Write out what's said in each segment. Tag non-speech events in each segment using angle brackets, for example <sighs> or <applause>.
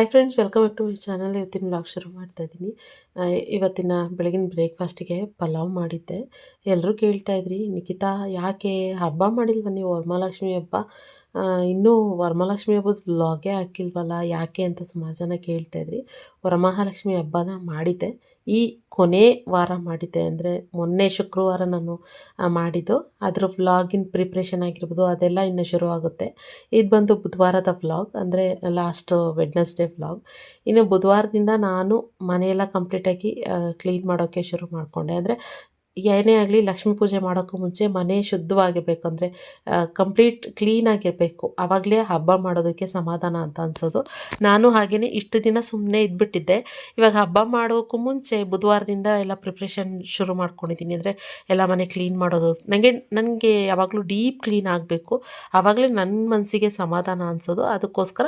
Hi friends welcome back to my channel ಇವತ್ತಿನ blog ಶುರು ಮಾಡ್ತಾ ಇದ್ದೀನಿ ಇವತ್ತಿನ ಬೆಳಗಿನ ಬ್ರೇಕ್ಫಾಸ್ಟಿಗೆ ಪಲಾವ್ ಮಾಡಿದ್ದೆ. ಎಲ್ಲರೂ ಕೇಳ್ತಾ ಇದ್ರಿ, ನಿಖಿತಾ ಯಾಕೆ ಹಬ್ಬ ಮಾಡಿಲ್ವ ನೀವು? ವರಮಹಾಲಕ್ಷ್ಮಿ ಹಬ್ಬ. ಇನ್ನೂ ವರಮಹಾಲಕ್ಷ್ಮಿ ಹಬ್ಬದ ವ್ಲಾಗೇ ಹಾಕಿಲ್ವಲ್ಲ, ಯಾಕೆ ಅಂತ ಸುಮಾರು ಜನ ಕೇಳ್ತಾ ಇದ್ರಿ. ವರಮಹಾಲಕ್ಷ್ಮಿ ಹಬ್ಬನ ಮಾಡಿದ್ದೆ. ಈ ಕೊನೆ ವಾರ ಮಾಡಿದ್ದೆ ಅಂದರೆ ಮೊನ್ನೆ ಶುಕ್ರವಾರ ನಾನು ಮಾಡಿದ್ದು. ಅದರ ವ್ಲಾಗಿನ ಪ್ರಿಪ್ರೇಷನ್ ಆಗಿರ್ಬೋದು, ಅದೆಲ್ಲ ಇನ್ನು ಶುರು ಆಗುತ್ತೆ. ಇದು ಬಂದು ಬುಧವಾರದ ವ್ಲಾಗ್ ಅಂದರೆ ಲಾಸ್ಟ್ ವೆಡ್ನೆಸ್ಡೇ ವ್ಲಾಗ್ ಇನ್ನು ಬುಧವಾರದಿಂದ ನಾನು ಮನೆಯೆಲ್ಲ ಕಂಪ್ಲೀಟಾಗಿ ಕ್ಲೀನ್ ಮಾಡೋಕ್ಕೆ ಶುರು ಮಾಡಿಕೊಂಡೆ. ಅಂದರೆ ಏನೇ ಆಗಲಿ ಲಕ್ಷ್ಮೀ ಪೂಜೆ ಮಾಡೋಕ್ಕೂ ಮುಂಚೆ ಮನೆ ಶುದ್ಧವಾಗಿರ್ಬೇಕು ಅಂದರೆ ಕಂಪ್ಲೀಟ್ ಕ್ಲೀನಾಗಿರಬೇಕು ಆವಾಗಲೇ ಹಬ್ಬ ಮಾಡೋದಕ್ಕೆ ಸಮಾಧಾನ ಅಂತ ಅನ್ಸೋದು. ನಾನು ಹಾಗೆಯೇ ಇಷ್ಟು ದಿನ ಸುಮ್ಮನೆ ಇದ್ಬಿಟ್ಟಿದ್ದೆ. ಇವಾಗ ಹಬ್ಬ ಮಾಡೋಕ್ಕೂ ಮುಂಚೆ ಬುಧವಾರದಿಂದ ಎಲ್ಲ ಪ್ರಿಪ್ರೇಷನ್ ಶುರು ಮಾಡ್ಕೊಂಡಿದ್ದೀನಿ. ಅಂದರೆ ಎಲ್ಲ ಮನೆ ಕ್ಲೀನ್ ಮಾಡೋದು. ನನಗೆ ನನಗೆ ಯಾವಾಗಲೂ ಡೀಪ್ ಕ್ಲೀನ್ ಆಗಬೇಕು. ಆವಾಗಲೇ ನನ್ನ ಮನಸ್ಸಿಗೆ ಸಮಾಧಾನ ಅನ್ಸೋದು. ಅದಕ್ಕೋಸ್ಕರ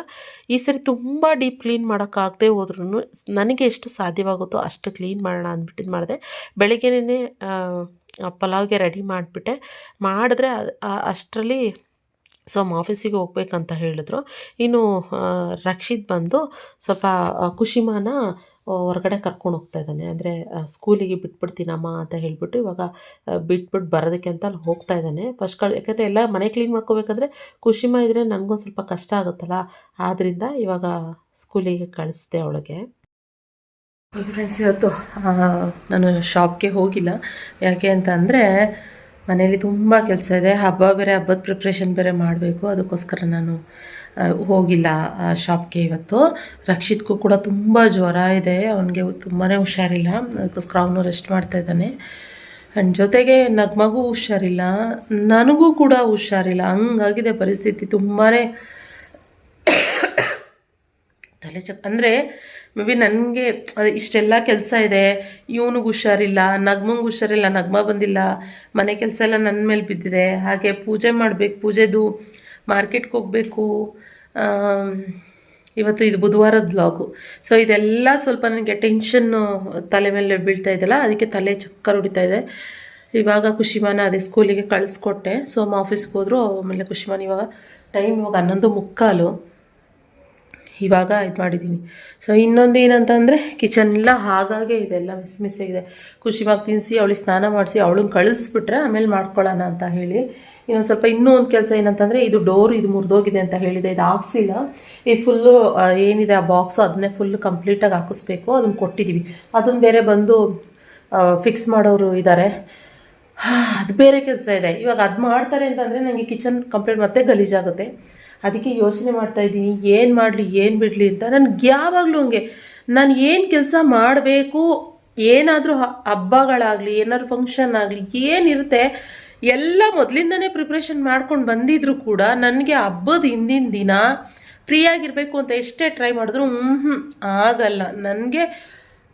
ಈ ಸರಿ ತುಂಬ ಡೀಪ್ ಕ್ಲೀನ್ ಮಾಡೋಕ್ಕಾಗದೆ ಹೋದ್ರೂ ನನಗೆ ಎಷ್ಟು ಸಾಧ್ಯವಾಗುತ್ತೋ ಅಷ್ಟು ಕ್ಲೀನ್ ಮಾಡೋಣ ಅಂದ್ಬಿಟ್ಟಿದ್ದು ಮಾಡಿದೆ. ಬೆಳಿಗ್ಗೆನೇ ಪಲಾವ್ಗೆ ರೆಡಿ ಮಾಡಿಬಿಟ್ಟೆ. ಮಾಡಿದ್ರೆ ಅಷ್ಟರಲ್ಲಿ ಸೊ ಆಫೀಸಿಗೆ ಹೋಗ್ಬೇಕಂತ ಹೇಳಿದ್ರು. ಇನ್ನು ರಕ್ಷಿತ್ ಬಂದು ಸ್ವಲ್ಪ ಖುಷಿಮಾನ ಹೊರಗಡೆ ಕರ್ಕೊಂಡು ಹೋಗ್ತಾ ಇದ್ದಾನೆ. ಅಂದರೆ ಸ್ಕೂಲಿಗೆ ಬಿಟ್ಬಿಡ್ತೀನಮ್ಮ ಅಂತ ಹೇಳಿಬಿಟ್ಟು ಇವಾಗ ಬಿಟ್ಬಿಟ್ಟು ಬರೋದಕ್ಕೆ ಅಂತ ಅಲ್ಲಿ ಹೋಗ್ತಾ ಇದ್ದಾನೆ. ಫಸ್ಟ್ ಕಳ್, ಯಾಕಂದರೆ ಎಲ್ಲ ಮನೆ ಕ್ಲೀನ್ ಮಾಡ್ಕೋಬೇಕಂದ್ರೆ ಖುಷಿಮಾ ಇದ್ದರೆ ನನಗೂ ಸ್ವಲ್ಪ ಕಷ್ಟ ಆಗುತ್ತಲ್ಲ. ಆದ್ದರಿಂದ ಇವಾಗ ಸ್ಕೂಲಿಗೆ ಕಳಿಸ್ದೆ ಅವಳಿಗೆ. ಫ್ರೆಂಡ್ಸ್ ಇವತ್ತು ನಾನು ಶಾಪ್ಗೆ ಹೋಗಿಲ್ಲ. ಯಾಕೆ ಅಂತ ಅಂದರೆ ಮನೇಲಿ ತುಂಬ ಕೆಲಸ ಇದೆ. ಹಬ್ಬ ಬೇರೆ, ಹಬ್ಬದ ಪ್ರಿಪ್ರೇಷನ್ ಬೇರೆ ಮಾಡಬೇಕು. ಅದಕ್ಕೋಸ್ಕರ ನಾನು ಹೋಗಿಲ್ಲ ಶಾಪ್ಗೆ ಇವತ್ತು. ರಕ್ಷಿತ್ಗೂ ಕೂಡ ತುಂಬ ಜ್ವರ ಇದೆ. ಅವನಿಗೆ ತುಂಬಾ ಹುಷಾರಿಲ್ಲ. ಅದಕ್ಕೋಸ್ಕರ ಅವನು ರೆಸ್ಟ್ ಮಾಡ್ತಾ ಇದ್ದಾನೆ. ಆ್ಯಂಡ್ ಜೊತೆಗೆ ನಗ್ಮಗೂ ಹುಷಾರಿಲ್ಲ. ನನಗೂ ಕೂಡ ಹುಷಾರಿಲ್ಲ. ಹಂಗಾಗಿದೆ ಪರಿಸ್ಥಿತಿ. ತುಂಬಾ ತಲೆ ಚಕ್ ಅಂದರೆ ಮೇ ಬಿ ನನಗೆ ಇಷ್ಟೆಲ್ಲ ಕೆಲಸ ಇದೆ, ಇವನಿಗೆ ಹುಷಾರಿಲ್ಲ, ನಗ್ಮಂಗೆ ಹುಷಾರಿಲ್ಲ, ನಗ್ಮ ಬಂದಿಲ್ಲ, ಮನೆ ಕೆಲಸ ಎಲ್ಲ ನನ್ನ ಮೇಲೆ ಬಿದ್ದಿದೆ, ಹಾಗೆ ಪೂಜೆ ಮಾಡಬೇಕು, ಪೂಜೆದು ಮಾರ್ಕೆಟ್ಗೆ ಹೋಗಬೇಕು ಇವತ್ತು ಇದು ಬುಧವಾರದ ಬ್ಲಾಗು ಸೊ ಇದೆಲ್ಲ ಸ್ವಲ್ಪ ನನಗೆ ಟೆನ್ಷನ್ನು ತಲೆ ಮೇಲೆ ಬೀಳ್ತಾ ಇದೆಯಲ್ಲ, ಅದಕ್ಕೆ ತಲೆ ಚಕ್ಕರ್ ಹೊಡಿತಾ ಇದೆ. ಇವಾಗ ಖುಷಿಮಾನ ಅದೇ ಸ್ಕೂಲಿಗೆ ಕಳಿಸ್ಕೊಟ್ಟೆ. ಸೋಮ ಆಫೀಸ್ಗೆ ಹೋದ್ರು, ಆಮೇಲೆ ಖುಷಿಮಾನ್ ಇವಾಗ ಟೈಮ್ ಇವಾಗ ಹನ್ನೊಂದು ಮುಕ್ಕಾಲು. ಇವಾಗ ಇದು ಮಾಡಿದ್ದೀನಿ ಸೊ ಇನ್ನೊಂದು ಏನಂತಂದರೆ ಕಿಚನ್ ಎಲ್ಲ ಹಾಗಾಗೆ ಇದೆ ಎಲ್ಲ ಮಿಸ್ ಮಿಸ್ ಆಗಿದೆ. ಖುಷಿವಾಗಿ ತಿನ್ನಿಸಿ ಅವಳಿಗೆ ಸ್ನಾನ ಮಾಡಿಸಿ ಅವಳನ್ನ ಕಳಿಸ್ಬಿಟ್ರೆ ಆಮೇಲೆ ಮಾಡ್ಕೊಳ್ಳೋಣ ಅಂತ ಹೇಳಿ. ಇನ್ನೊಂದು ಸ್ವಲ್ಪ ಇನ್ನೂ ಒಂದು ಕೆಲಸ ಏನಂತಂದರೆ, ಇದು ಡೋರ್ ಇದು ಮುರಿದೋಗಿದೆ ಅಂತ ಹೇಳಿದೆ. ಇದು ಹಾಕ್ಸಿಲ್ಲ ಈ ಫುಲ್ಲು ಏನಿದೆ, ಆ ಬಾಕ್ಸು ಅದನ್ನೇ ಫುಲ್ಲು ಕಂಪ್ಲೀಟಾಗಿ ಹಾಕಿಸ್ಬೇಕು. ಅದನ್ನು ಕೊಟ್ಟಿದ್ದೀವಿ ಅದನ್ನು ಬೇರೆ ಬಂದು ಫಿಕ್ಸ್ ಮಾಡೋರು ಇದ್ದಾರೆ ಅದು ಬೇರೆ ಕೆಲಸ ಇದೆ. ಇವಾಗ ಅದು ಮಾಡ್ತಾರೆ ಅಂತಂದರೆ ನನಗೆ ಕಿಚನ್ ಕಂಪ್ಲೀಟ್ ಮತ್ತೆ ಗಲೀಜಾಗುತ್ತೆ. ಅದಕ್ಕೆ ಯೋಚನೆ ಮಾಡ್ತಾ ಇದ್ದೀನಿ, ಏನು ಮಾಡಲಿ, ಏನು ಬಿಡಲಿ ಅಂತ. ನನಗೆ ಯಾವಾಗಲೂ ಹಂಗೆ. ನಾನು ಏನು ಕೆಲಸ ಮಾಡಬೇಕು, ಏನಾದರೂ ಹಬ್ಬಗಳಾಗಲಿ, ಏನಾದ್ರು ಫಂಕ್ಷನ್ ಆಗಲಿ, ಏನಿರುತ್ತೆ, ಎಲ್ಲ ಮೊದಲಿಂದನೇ ಪ್ರಿಪ್ರೇಷನ್ ಮಾಡ್ಕೊಂಡು ಬಂದಿದ್ರು ಕೂಡ ನನಗೆ ಹಬ್ಬದ ಹಿಂದಿನ ದಿನ ಫ್ರೀಯಾಗಿರಬೇಕು ಅಂತ ಎಷ್ಟೇ ಟ್ರೈ ಮಾಡಿದ್ರು ಹ್ಞೂ ಆಗಲ್ಲ. ನನಗೆ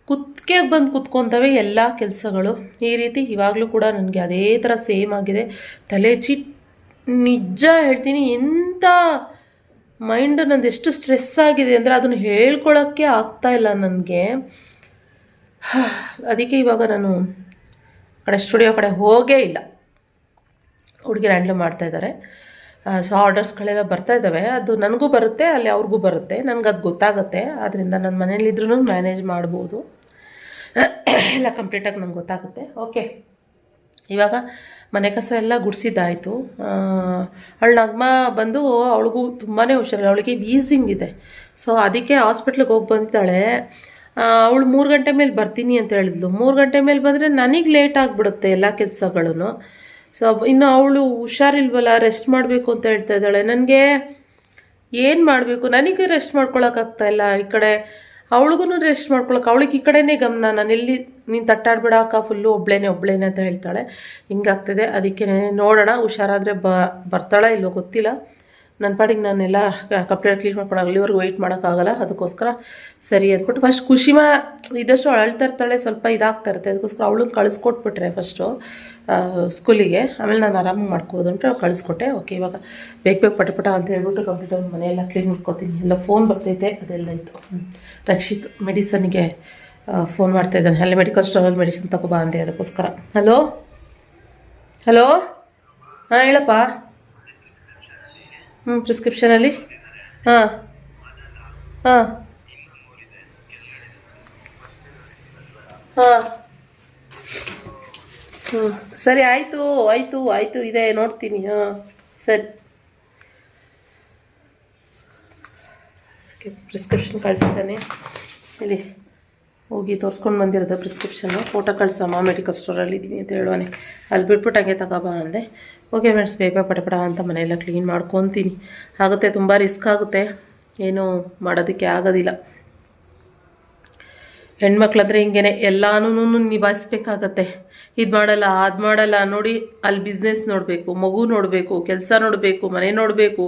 ಕುತ್ತಿಗೆ ಬಂದು ಕುತ್ಕೊತವೆ ಎಲ್ಲ ಕೆಲಸಗಳು. ಈ ರೀತಿ ಇವಾಗಲೂ ಕೂಡ ನನಗೆ ಅದೇ ಥರ ಸೇಮ್ ಆಗಿದೆ. ತಲೆ ಚಿಟ್ ನಿಜ ಹೇಳ್ತೀನಿ ಎಂಥ ಮೈಂಡ್ ನಂದು ಎಷ್ಟು ಸ್ಟ್ರೆಸ್ ಆಗಿದೆ ಅಂದರೆ ಅದನ್ನು ಹೇಳ್ಕೊಳ್ಳೋಕ್ಕೆ ಆಗ್ತಾ ಇಲ್ಲ ನನಗೆ. <sighs> ಅದಕ್ಕೆ ಇವಾಗ ನಾನು ಕಡೆ ಸ್ಟುಡಿಯೋ ಕಡೆ ಹೋಗೇ ಇಲ್ಲ. ಹುಡುಗಿರು ಹ್ಯಾಂಡ್ಲ್ ಮಾಡ್ತಾ ಇದ್ದಾರೆ ಸೊ ಆರ್ಡರ್ಸ್ಗಳೆಲ್ಲ ಬರ್ತಾ ಇದ್ದಾವೆ ಅದು ನನಗೂ ಬರುತ್ತೆ, ಅಲ್ಲಿ ಅವ್ರಿಗೂ ಬರುತ್ತೆ. ನನಗೆ ಅದು ಗೊತ್ತಾಗುತ್ತೆ ಆದ್ದರಿಂದ ನನ್ನ ಮನೇಲಿದ್ರೂ ಮ್ಯಾನೇಜ್ ಮಾಡ್ಬೋದು. <clears throat> ಎಲ್ಲ ಕಂಪ್ಲೀಟಾಗಿ ನಂಗೆ ಗೊತ್ತಾಗುತ್ತೆ. ಓಕೆ ಇವಾಗ ಮನೆ ಕಸ ಎಲ್ಲ ಗುಡಿಸಿದ್ದಾಯಿತು. ಅವಳ ನಗ್ಮ ಬಂದು ಅವಳಿಗೂ ತುಂಬಾ ಹುಷಾರಿಲ್ಲ. ಅವಳಿಗೆ ವೀಸಿಂಗ್ ಇದೆ. ಸೊ ಅದಕ್ಕೆ ಹಾಸ್ಪಿಟ್ಲಿಗೆ ಹೋಗಿ ಬಂದಿದ್ದಾಳೆ. ಅವಳು ಮೂರು ಗಂಟೆ ಮೇಲೆ ಬರ್ತೀನಿ ಅಂತ ಹೇಳಿದ್ಲು. ಮೂರು ಗಂಟೆ ಮೇಲೆ ಬಂದರೆ ನನಗೆ ಲೇಟ್ ಆಗಿಬಿಡುತ್ತೆ ಎಲ್ಲ ಕೆಲಸಗಳೂ ಸೊ ಇನ್ನು ಅವಳು ಹುಷಾರಿಲ್ವಲ್ಲ ರೆಸ್ಟ್ ಮಾಡಬೇಕು ಅಂತ ಹೇಳ್ತಾ ಇದ್ದಾಳೆ. ನನಗೆ ಏನು ಮಾಡಬೇಕು? ನನಗೆ ರೆಸ್ಟ್ ಮಾಡ್ಕೊಳಕ್ಕಾಗ್ತಾ ಇಲ್ಲ. ಈ ಕಡೆ ಅವಳಿಗೂ ರೆಸ್ಟ್ ಮಾಡ್ಕೊಳಕ್ಕೆ ಅವಳಿಗೆ ಈ ಕಡೆನೇ ಗಮನ. ನಾನು ಎಲ್ಲಿ ನೀನು ಅಕ್ಕ ಫುಲ್ಲು ಒಬ್ಳೇನೆ ಒಬ್ಳೇನೆ ಅಂತ ಹೇಳ್ತಾಳೆ. ಹಿಂಗಾಗ್ತದೆ ಅದಕ್ಕೆ ನೋಡೋಣ, ಹುಷಾರಾದರೆ ಬ, ಬರ್ತಾಳೆ ಇಲ್ವೋ ಗೊತ್ತಿಲ್ಲ. ನನ್ನ ಪಾಡಿಗೆ ನಾನೆಲ್ಲ ಕಂಪ್ಲೀಟ್ ಕ್ಲೀನ್ ಮಾಡ್ಕೊಂಡು ಅಲ್ಲಿವರೆಗೂ ವೆಯ್ಟ್ ಮಾಡೋಕ್ಕಾಗಲ್ಲ, ಅದಕ್ಕೋಸ್ಕರ ಸರಿ ಅಂದ್ಬಿಟ್ಟು ಫಸ್ಟ್ ಖುಷಿಮಾ ಇದಷ್ಟು ಅಳ್ತಾ ಇರ್ತಾಳೆ, ಸ್ವಲ್ಪ ಇದಾಗ್ತಾ ಇರುತ್ತೆ. ಅದಕ್ಕೋಸ್ಕರ ಅವಳು ಕಳಿಸ್ಕೊಟ್ಬಿಟ್ರೆ ಫಸ್ಟು ಸ್ಕೂಲಿಗೆ. ಆಮೇಲೆ ನಾನು ಆರಾಮಾಗಿ ಮಾಡ್ಕೋಬೋದು ಅಂತ ಕಳಿಸ್ಕೊಟ್ಟೆ. ಓಕೆ, ಇವಾಗ ಬೇಗ ಬೇಗ ಪಟ ಪಟ ಅಂತ ಹೇಳ್ಬಿಟ್ಟು ಕಂಪ್ಯೂಟರ್ ಮನೆಯೆಲ್ಲ ಕ್ಲೀನ್ ಮಾಡ್ಕೋತೀನಿ. ಎಲ್ಲ ಫೋನ್ ಬರ್ತೈತೆ, ಅದೆಲ್ಲ ಇತ್ತು ರಕ್ಷಿತ್ ಮೆಡಿಸನ್ಗೆ ಫೋನ್ ಮಾಡ್ತಾ ಇದ್ದಾನೆ. ಅಲ್ಲಿ ಮೆಡಿಕಲ್ ಸ್ಟೋರಲ್ಲಿ ಮೆಡಿಸಿನ್ ತಗೊಬಾ ಅಂದೆ ಅದಕ್ಕೋಸ್ಕರ. ಹಲೋ ಹಲೋ ಹಾಂ, ಹೇಳಪ್ಪ. ಹ್ಞೂ ಪ್ರಿಸ್ಕ್ರಿಪ್ಷನಲ್ಲಿ ಹಾಂ. ಹಾಂ. ಹಾಂ. ಸರಿ, ಆಯಿತು ಆಯಿತು ಆಯಿತು, ಇದೆ, ನೋಡ್ತೀನಿ, ಹಾಂ, ಸರಿ. ಪ್ರಿಸ್ಕ್ರಿಪ್ಷನ್ ಕಳಿಸ್ತಾನೆ. ಇಲ್ಲಿ, ಹೋಗಿ ತೋರಿಸ್ಕೊಂಡು ಬಂದಿರೋದು ಪ್ರಿಸ್ಕ್ರಿಪ್ಷನ್ನು ಫೋಟೋ ಕಳ್ಸಮ್ಮ ಮೆಡಿಕಲ್ ಸ್ಟೋರಲ್ಲಿ ಇದ್ದೀನಿ ಅಂತ ಹೇಳುವಾನೆ. ಅಲ್ಲಿ ಬಿಟ್ಬಿಟ್ಟು ಹಂಗೆ ತಗೋಬಾ ಅಂದೆ. ಓಕೆ ಫ್ರೆಂಡ್ಸ್ ಬೇಗ ಪಡಪಡ ಅಂತ ಮನೆಯೆಲ್ಲ ಕ್ಲೀನ್ ಮಾಡ್ಕೊತೀನಿ. ಆಗುತ್ತೆ, ತುಂಬ ರಿಸ್ಕ್ ಆಗುತ್ತೆ. ಏನೂ ಮಾಡೋದಕ್ಕೆ ಆಗೋದಿಲ್ಲ. ಹೆಣ್ಮಕ್ಳಾದ್ರೆ ಹಿಂಗೇನೆ ಎಲ್ಲಾನು ನಿಭಾಯಿಸ್ಬೇಕಾಗತ್ತೆ. ಇದು ಮಾಡಲ್ಲ ಅದು ಮಾಡಲ್ಲ ನೋಡಿ ಅಲ್ಲಿ ಬಿಸ್ನೆಸ್ ನೋಡಬೇಕು, ಮಗು ನೋಡಬೇಕು, ಕೆಲಸ ನೋಡಬೇಕು, ಮನೆ ನೋಡಬೇಕು,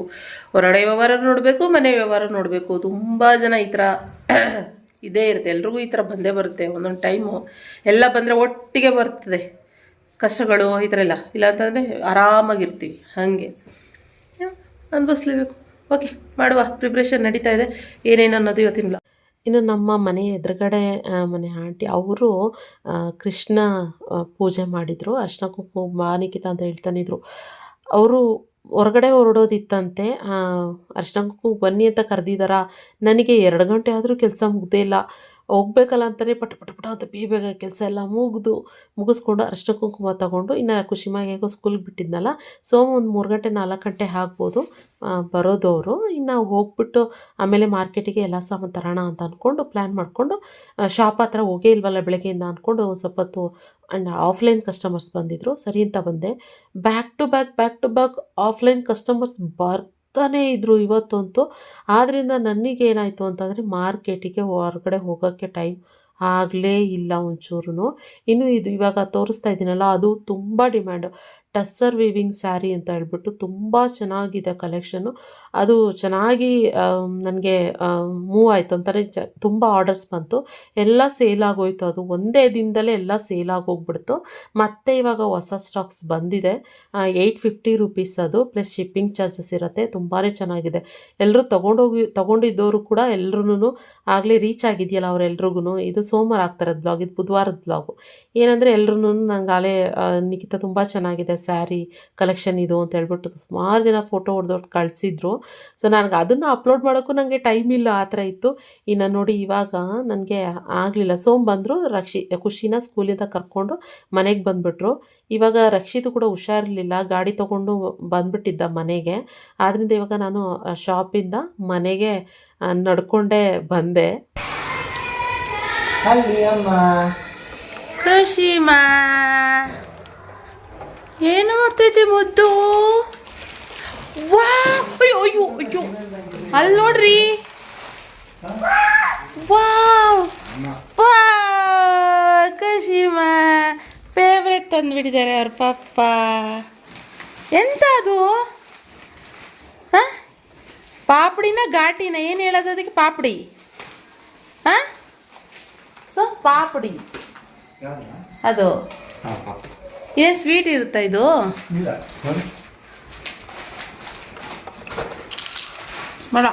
ಹೊರಗಡೆ ವ್ಯವಹಾರ ನೋಡಬೇಕು, ಮನೆ ವ್ಯವಹಾರ ನೋಡಬೇಕು. ತುಂಬ ಜನ ಈ ಥರ <clears throat> ಇದೇ ಇರುತ್ತೆ. ಎಲ್ರಿಗೂ ಈ ಥರ ಬಂದೇ ಬರುತ್ತೆ. ಒಂದೊಂದು ಟೈಮು ಎಲ್ಲ ಬಂದರೆ ಒಟ್ಟಿಗೆ ಬರ್ತದೆ. ಕಷ್ಟಗಳು ಈ ಥರ ಎಲ್ಲ ಇಲ್ಲ ಅಂತಂದರೆ ಆರಾಮಾಗಿರ್ತೀವಿ. ಹಾಗೆ. ಅನುಭವಿಸ್ಲೇಬೇಕು. ಓಕೆ ಮಾಡುವ. ಪ್ರಿಪ್ರೇಷನ್ ನಡೀತಾ ಇದೆ. ಏನೇನು ಅನ್ನೋದು ಇವತ್ತಿನ ಇನ್ನು ನಮ್ಮ ಮನೆ ಎದುರುಗಡೆ ಮನೆ ಆಂಟಿ ಅವರು ಕೃಷ್ಣ ಪೂಜೆ ಮಾಡಿದರು. ಅರ್ಶಿನ ಕುಂಕುಮ ನಿಖಿತ ಅಂತ ಹೇಳ್ತಾನಿದ್ರು ಅವರು ಹೊರಗಡೆ ಹೊರಡೋದಿತ್ತಂತೆ. ಅರ್ಶಿನ ಕುಂಕುಮ ಬನ್ನಿ ಅಂತ ಕರೆದಿದ್ದಾರಾ ನನಗೆ ಎರಡು ಗಂಟೆ ಆದರೂ ಕೆಲಸ ಮುಗ್ದೇ ಇಲ್ಲ. ಹೋಗ್ಬೇಕಲ್ಲ ಅಂತಲೇ ಪಟ ಪಟ ಪಟ ಅಂತ ಬೇಗ ಕೆಲಸ ಎಲ್ಲ ಮುಗಿದು, ಮುಗಿಸ್ಕೊಂಡು ಅರ್ಶಿನ ಕುಂಕುಮ ತಗೊಂಡು ಇನ್ನು ಖುಷಿಮಾಗಿ ಹೇಗೋ ಸ್ಕೂಲ್ಗೆ ಬಿಟ್ಟಿದ್ನಲ್ಲ ಸೊ ಒಂದು ಮೂರು ಗಂಟೆ ನಾಲ್ಕು ಗಂಟೆ ಆಗ್ಬೋದು ಬರೋದವರು. ಇನ್ನು ಹೋಗ್ಬಿಟ್ಟು ಆಮೇಲೆ ಮಾರ್ಕೆಟಿಗೆ ಎಲ್ಲ ಸಾಮಾನು ತರೋಣ ಅಂತ ಅಂದ್ಕೊಂಡು ಪ್ಲ್ಯಾನ್ ಮಾಡಿಕೊಂಡು ಶಾಪ್ ಹತ್ರ ಹೋಗೇ ಇಲ್ವಲ್ಲ ಬೆಳಗ್ಗೆಯಿಂದ ಅಂದ್ಕೊಂಡು ಸ್ವಲ್ಪ ಹೊತ್ತು ಆ್ಯಂಡ್ ಆಫ್ಲೈನ್ ಕಸ್ಟಮರ್ಸ್ ಬಂದಿದ್ದರು ಸರಿ ಅಂತ ಬಂದೆ. Back to back back to back offline customers ಬರ್ತಾನೇ ಇದ್ದರು ಇವತ್ತಂತೂ. ಆದ್ದರಿಂದ ನನಗೆ ಏನಾಯಿತು ಅಂತಂದರೆ ಮಾರ್ಕೆಟಿಗೆ ಹೊರಗಡೆ ಹೋಗೋಕ್ಕೆ ಟೈಮ್ ಆಗಲೇ ಇಲ್ಲ ಒಂಚೂರು ಇನ್ನು ಇದು ಇವಾಗ ತೋರಿಸ್ತಾ ಇದ್ದೀನಲ್ಲ ಅದು ತುಂಬ ಡಿಮ್ಯಾಂಡು. ಟಸ್ಸರ್ ವಿವಿಂಗ್ ಸ್ಯಾರಿ ಅಂತ ಹೇಳ್ಬಿಟ್ಟು ತುಂಬ ಚೆನ್ನಾಗಿದೆ ಕಲೆಕ್ಷನ್ನು ಅದು ಚೆನ್ನಾಗಿ ನನಗೆ ಮೂವ್ ಆಯಿತು ಅಂತಾರೆ ಚ ತುಂಬ ಆರ್ಡರ್ಸ್ ಬಂತು. ಎಲ್ಲ ಸೇಲ್ ಆಗೋಯ್ತು. ಅದು ಒಂದೇ ದಿನದಲ್ಲೇ ಎಲ್ಲ ಸೇಲ್ ಆಗೋಗ್ಬಿಡ್ತು. ಮತ್ತೆ ಇವಾಗ ಹೊಸ ಸ್ಟಾಕ್ಸ್ ಬಂದಿದೆ. ಏಯ್ಟ್ ಫಿಫ್ಟಿ ರುಪೀಸ್ ಅದು ಪ್ಲಸ್ ಶಿಪ್ಪಿಂಗ್ ಚಾರ್ಜಸ್ ಇರುತ್ತೆ. ತುಂಬಾ ಚೆನ್ನಾಗಿದೆ. ಎಲ್ಲರೂ ತೊಗೊಂಡೋಗಿ, ತೊಗೊಂಡಿದ್ದವರು ಕೂಡ ಎಲ್ಲರೂ ಆಗಲೇ ರೀಚ್ ಆಗಿದೆಯಲ್ಲ ಅವರೆಲ್ರಿಗೂ ಇದು ಸೋಮವಾರ ಆಗ್ತಾರೆ ಬ್ಲಾಗ್ ಇದು ಬುಧವಾರದ ಬ್ಲಾಗು ಏನಂದರೆ ಎಲ್ಲರೂ ನಂಗೆ ಆಲೇ ನಿಖಿತ ತುಂಬ ಚೆನ್ನಾಗಿದೆ. ಸ್ಯಾರಿ ಕಲೆಕ್ಷನ್ ಇದು ಅಂತ ಹೇಳ್ಬಿಟ್ಟು ಸುಮಾರು ಜನ ಫೋಟೋ ಹೊಡೆದೊಟ್ಟು ಕಳಿಸಿದ್ರು. ಸೊ ನನಗೆ ಅದನ್ನು ಅಪ್ಲೋಡ್ ಮಾಡೋಕ್ಕೂ ನನಗೆ ಟೈಮ್ ಇಲ್ಲ ಆ ಥರ ಇತ್ತು. ಇನ್ನು ನೋಡಿ ಇವಾಗ ನನಗೆ ಆಗಲಿಲ್ಲ. ಸೋಮ್ ಬಂದರು ರಕ್ಷಿ ಖುಷಿನ ಸ್ಕೂಲಿಂದ ಕರ್ಕೊಂಡು ಮನೆಗೆ ಬಂದುಬಿಟ್ರು. ಇವಾಗ ರಕ್ಷಿತು ಕೂಡ ಹುಷಾರಿರಲಿಲ್ಲ ಗಾಡಿ ತೊಗೊಂಡು ಬಂದುಬಿಟ್ಟಿದ್ದ ಮನೆಗೆ. ಆದ್ದರಿಂದ ಇವಾಗ ನಾನು ಶಾಪಿಂದ ಮನೆಗೆ ನಡ್ಕೊಂಡೇ ಬಂದೆ. ಅಲ್ಲಿ ಅಮ್ಮ. ಖುಷಿಮಾ ಏನು ಮಾಡ್ತೈತಿ ಮುದ್ದು? ವಾ ಅಯ್ಯೋ ಅಯ್ಯೋ ಅಯ್ಯೋ. ಅಲ್ಲಿ ನೋಡ್ರಿ. ವಾವ್. ವಾ ಖುಷಿಮಾ ಫೇವ್ರೆಟ್ ತಂದುಬಿಟ್ಟಿದ್ದಾರೆ ಅವ್ರ ಪಪ್ಪ. ಎಂತ ಅದು? ಹಾಂ? ಪಾಪಡಿನ ಘಾಟಿನ ಏನು ಹೇಳೋದು ಅದಕ್ಕೆ ಪಾಪಡಿ? ಹಾಂ? ಸೊ ಪಾಪಡಿ. ಅದು. ಏನು ಸ್ವೀಟ್ ಇರುತ್ತಾ ಇದು? ಬೇಡ.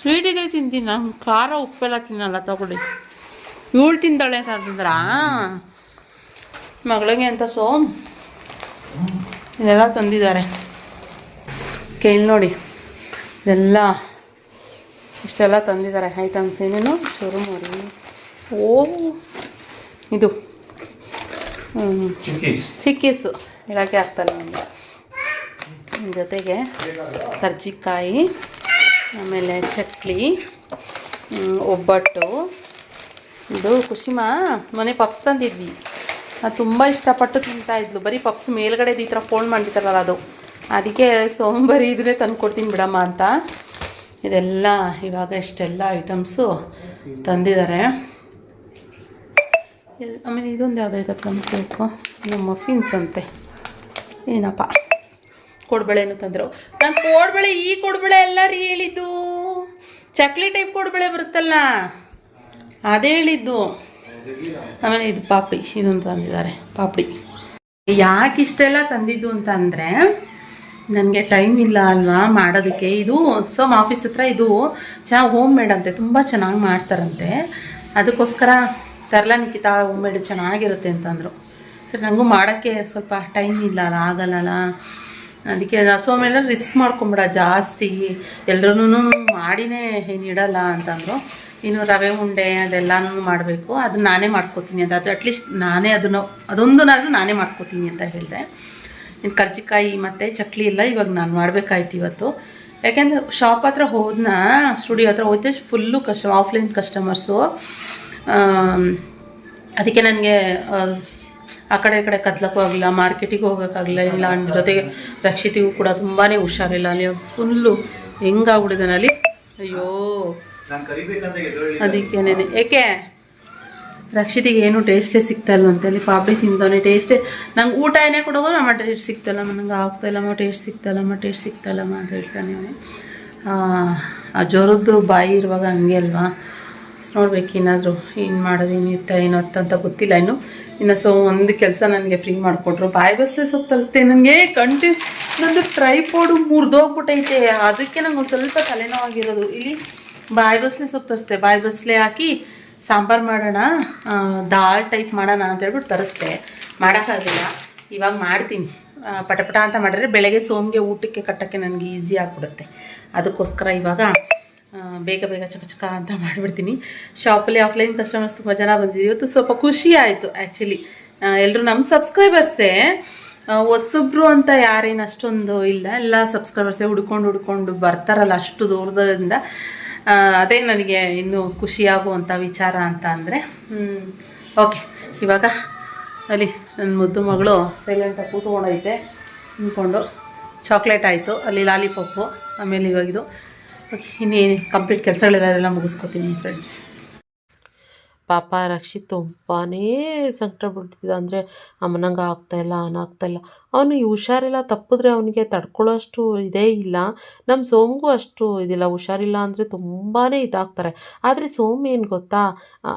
ಸ್ವೀಟ್ ಇದ್ರೆ ತಿಂತೀನಿ ನಾನು. ಖಾರ ಉಪ್ಪೆಲ್ಲ ತಿನ್ನಲ್ಲ ತಗೊಳ್ಳಿ. ಇವಳು ತಿಂತಾಳೆ ಅಂತಂದ್ರ ಮಗಳಿಗೆ ಅಂತ ಸೋಮ್. ಇದೆಲ್ಲ ತಂದಿದ್ದಾರೆ. ಕೇಳಿ ನೋಡಿ. ಇದೆಲ್ಲ ಇಷ್ಟೆಲ್ಲ ತಂದಿದ್ದಾರೆ. ಐಟಮ್ಸ್ ಏನೇನು? ಶುರುಮರಿ ಓ ಇದು. ಚಿಕ್ಕೀಸ್. ಹೇಳೋಕ್ಕೆ ನನಗೆ ನಿಮ್ಮ ಜೊತೆಗೆ ಕರ್ಜಿಕಾಯಿ, ಆಮೇಲೆ ಚಕ್ಲಿ ಒಬ್ಬಟ್ಟು. ಇದು ಖುಷಿಮ ಮೊನ್ನೆ ಪಪ್ಸ್ ತಂದಿದ್ವಿ. ಅದು ತುಂಬ ಇಷ್ಟಪಟ್ಟು ತಿಂತಾಯಿದ್ಲು ಬರೀ ಪಪ್ಸ್ ಮೇಲ್ಗಡೆ ಈ ಥರ ಫೋಲ್ಡ್ ಮಾಡಿರ್ತಾರಲ್ಲ ಅದು. ಅದಕ್ಕೆ ಸೋಂಬರಿ ಇದ್ರೆ ತಂದು ಕೊಡ್ತೀನಿ ಬಿಡಮ್ಮ ಅಂತ. ಇದೆಲ್ಲ ಇವಾಗ ಇಷ್ಟೆಲ್ಲ ಐಟಮ್ಸು ತಂದಿದ್ದಾರೆ. ಆಮೇಲೆ ಇದೊಂದು ಯಾವುದಾಯ್ತಪ್ಪ ಬೇಕು ನಮ್ಮ ಮಫಿನ್ಸ್ ಅಂತೆ ಏನಪ್ಪ ಕೊಡ್ಬಳೆನು ತಂದರು ನಾನು ಕೋಡ್ಬಳೆ ಈ ಕೊಡ್ಬಳೆ ಎಲ್ಲ ರೀ ಹೇಳಿದ್ದು. ಚಕ್ಲಿ ಟೈಪ್ ಕೊಡ್ಬಳೆ ಬರುತ್ತಲ್ಲ? ಅದೇ ಹೇಳಿದ್ದು. ಆಮೇಲೆ ಇದು ಪಾಪಡಿ, ಇದೊಂದು ತಂದಿದ್ದಾರೆ, ಪಾಪಡಿ. ಯಾಕೆ ಇಷ್ಟೆಲ್ಲ ತಂದಿದ್ದು ಅಂತ ಅಂದರೆ ನನಗೆ ಟೈಮ್ ಇಲ್ಲ ಅಲ್ವಾ ಮಾಡೋದಕ್ಕೆ. ಇದು ಸೋಮ್ ಆಫೀಸ್ ಹತ್ರ ಇದು ಚೆನ್ನಾಗಿ ಹೋಮ್ ಮೇಡ್ ಅಂತೆ, ತುಂಬ ಚೆನ್ನಾಗಿ ಮಾಡ್ತಾರಂತೆ. ಅದಕ್ಕೋಸ್ಕರ ತರಲ ನಿಖಿತ ಹೋಮ್ಮೇಡು ಚೆನ್ನಾಗಿರುತ್ತೆ ಅಂತಂದರು. ಸರಿ ನನಗೂ ಮಾಡೋಕ್ಕೆ ಸ್ವಲ್ಪ ಟೈಮ್ ಇಲ್ಲ ಅಲ್ಲ ಆಗಲ್ಲಲ್ಲ. ಅದಕ್ಕೆ ಸೊ ಆಮೇಲೆ ರಿಸ್ಕ್ ಮಾಡ್ಕೊಂಬಿಡ ಜಾಸ್ತಿ. ಎಲ್ರೂ ಮಾಡಿನೇ ಏನು ಇಡಲ್ಲ ಅಂತಂದರು. ಇನ್ನು ರವೆ ಉಂಡೆ ಅದೆಲ್ಲನೂ ಮಾಡಬೇಕು. ಅದನ್ನ ನಾನೇ ಮಾಡ್ಕೋತೀನಿ ಅಂತ. ಅದು ಅಟ್ಲೀಸ್ಟ್ ನಾನೇ ಅದನ್ನು ಅದೊಂದನ್ನಾದರೂ ನಾನೇ ಮಾಡ್ಕೋತೀನಿ ಅಂತ ಹೇಳಿದೆ. ಇನ್ನು ಕರ್ಜಿಕಾಯಿ ಮತ್ತು ಚಕ್ಲಿ ಇಲ್ಲ ಇವಾಗ ನಾನು ಮಾಡಬೇಕಾಯ್ತು ಇವತ್ತು. ಯಾಕೆಂದರೆ ಶಾಪ್ ಹತ್ರ ಹೋದ್ನ ಸ್ಟುಡಿಯೋ ಹತ್ರ ಹೋಯ್ತೆ ಫುಲ್ಲು ಕಸ್ಟಮ್ ಆಫ್ಲೈನ್ ಕಸ್ಟಮರ್ಸು ಅದಕ್ಕೆ ನನಗೆ ಆ ಕಡೆ ಈ ಕಡೆ ಕತ್ಲಕ್ಕೂ ಆಗಲಿಲ್ಲ ಮಾರ್ಕೆಟಿಗೆ ಹೋಗೋಕ್ಕಾಗಲಿಲ್ಲ. ಇಲ್ಲ ನನ್ನ ಜೊತೆಗೆ ರಕ್ಷಿತಿಗೂ ಕೂಡ ತುಂಬಾ ಹುಷಾರಿಲ್ಲ. ಅಲ್ಲಿ ಫುಲ್ಲು ಹೆಂಗಾಗ್ಬಿಟ್ಟಿದ್ದಾನೆ ಅಲ್ಲಿ ಅಯ್ಯೋ. ಅದಕ್ಕೇನೆ. ಏಕೆ? ರಕ್ಷಿತಿಗೆ ಏನು ಟೇಸ್ಟೇ ಸಿಗ್ತಾ ಅಂತ ಅಲ್ಲಿ ಪಾಪಡಿ ತಿಂದವನೆ ಟೇಸ್ಟೇ ನಂಗೆ ಊಟ ಏನೇ ಕೊಡೋದು ನಮ್ಮ ಟೇಸ್ಟ್ ಸಿಗ್ತಲ್ಲಮ್ಮ ನಂಗೆ ಆಗ್ತಾಯಿಲ್ಲಮ್ಮ ಟೇಸ್ಟ್ ಸಿಗ್ತಲ್ಲಮ್ಮ ಟೇಸ್ಟ್ ಸಿಗ್ತಲ್ಲಮ್ಮ ಅಂತ ಹೇಳ್ತಾನೆ ಅವನು. ಆ ಜ್ವರದ್ದು ಬಾಯಿ ಇರುವಾಗ ಹಂಗೆ ಅಲ್ವಾ? ನೋಡ್ಬೇಕು ಏನಾದರೂ ಏನು ಮಾಡೋದು ಏನಿರುತ್ತೆ ಏನೋ ಅಂತ ಗೊತ್ತಿಲ್ಲ ಇನ್ನು. ಇನ್ನು ಸೊ ಒಂದು ಕೆಲಸ ನನಗೆ ಫ್ರೀ ಮಾಡಿಕೊಟ್ರು. ಬಾಯಿ ಬಸ್ಸೇ ಸ್ವಲ್ಪ ತರಿಸ್ತೆ ನನಗೆ ಕಂಟಿ ನಂದು ಟ್ರೈಪೋಡು ಮುರಿದೋಗ್ಬಿಟ್ಟೈತೆ ಅದಕ್ಕೆ ನಂಗೆ ಒಂದು ಸ್ವಲ್ಪ ತಲೆನೋವಾಗಿರೋದು. ಇಲ್ಲಿ ಬಾಯಿ ಬಸ್ಲೆ ಸೊಪ್ಪು ತರಿಸ್ತೆ ಬಾಯಿ ಬಸ್ಲೆ ಹಾಕಿ ಸಾಂಬಾರು ಮಾಡೋಣ ದಾಲ್ ಟೈಪ್ ಮಾಡೋಣ ಅಂತ ಹೇಳ್ಬಿಟ್ಟು ತರಿಸ್ದೆ. ಮಾಡೋಕ್ಕಾಗಿಲ್ಲ ಇವಾಗ ಮಾಡ್ತೀನಿ. ಪಟಪಟ ಅಂತ ಮಾಡಿದ್ರೆ ಬೆಳಗ್ಗೆ ಸೋಮ್ಗೆ ಊಟಕ್ಕೆ ಕಟ್ಟೋಕ್ಕೆ ನನಗೆ ಈಸಿ ಆಗಿಬಿಡುತ್ತೆ. ಅದಕ್ಕೋಸ್ಕರ ಇವಾಗ ಬೇಗ ಬೇಗ ಚಕ ಚಕ ಅಂತ ಮಾಡಿಬಿಡ್ತೀನಿ. ಶಾಪಲ್ಲಿ ಆಫ್ಲೈನ್ ಕಸ್ಟಮರ್ಸ್ ತುಂಬ ಜನ ಬಂದಿದ್ದೀವಿ ಇವತ್ತು ಸ್ವಲ್ಪ ಖುಷಿ ಆಯಿತು ಆ್ಯಕ್ಚುಲಿ ಎಲ್ಲರೂ ನಮ್ಮ ಸಬ್ಸ್ಕ್ರೈಬರ್ಸೇ ಹೊಸಬ್ರು ಅಂತ ಯಾರೇನು ಅಷ್ಟೊಂದು ಇಲ್ಲ. ಎಲ್ಲ ಸಬ್ಸ್ಕ್ರೈಬರ್ಸೇ ಹುಡ್ಕೊಂಡು ಹುಡ್ಕೊಂಡು ಬರ್ತಾರಲ್ಲ ಅಷ್ಟು ದೂರದಿಂದ. ಅದೇ ನನಗೆ ಇನ್ನೂ ಖುಷಿಯಾಗುವಂಥ ವಿಚಾರ ಅಂತ ಅಂದರೆ ಓಕೆ ಇವಾಗ ಅಲ್ಲಿ ನನ್ನ ಮುದ್ದು ಮಗಳು ಸೈಲೆಂಟಾಗಿ ಕೂತ್ಕೊಂಡೈತೆ. ನಿಂತ್ಕೊಂಡು ಚಾಕ್ಲೇಟ್ ಆಯಿತು, ಅಲ್ಲಿ ಲಾಲಿಪಾಪು ಆಮೇಲೆ ಇವಾಗಿದು ಇನ್ನೇನು ಕಂಪ್ಲೀಟ್ ಕೆಲಸಗಳಿದೆ ಅದೆಲ್ಲ ಮುಗಿಸ್ಕೊತೀನಿ ಫ್ರೆಂಡ್ಸ್ ಪಾಪ ರಕ್ಷಿತ್ ತುಂಬಾ ಸಂಕಟ ಬೀಳ್ತಿದ್ದ ಅಂದರೆ ಅಮ್ಮನಂಗೆ ಆಗ್ತಾಯಿಲ್ಲ ಅನಾಗ್ತಾಯಿಲ್ಲ ಅವನು ಹುಷಾರಿಲ್ಲ, ತಪ್ಪಿದ್ರೆ ಅವನಿಗೆ ತಡ್ಕೊಳ್ಳೋಷ್ಟು ಇದೇ ಇಲ್ಲ. ನಮ್ಮ ಸೋಮಗೂ ಅಷ್ಟು ಇದಿಲ್ಲ. ಹುಷಾರಿಲ್ಲ ಅಂದರೆ ತುಂಬಾ ಇದಾಗ್ತಾರೆ. ಆದರೆ ಸೋಮ್ ಏನು ಗೊತ್ತಾ?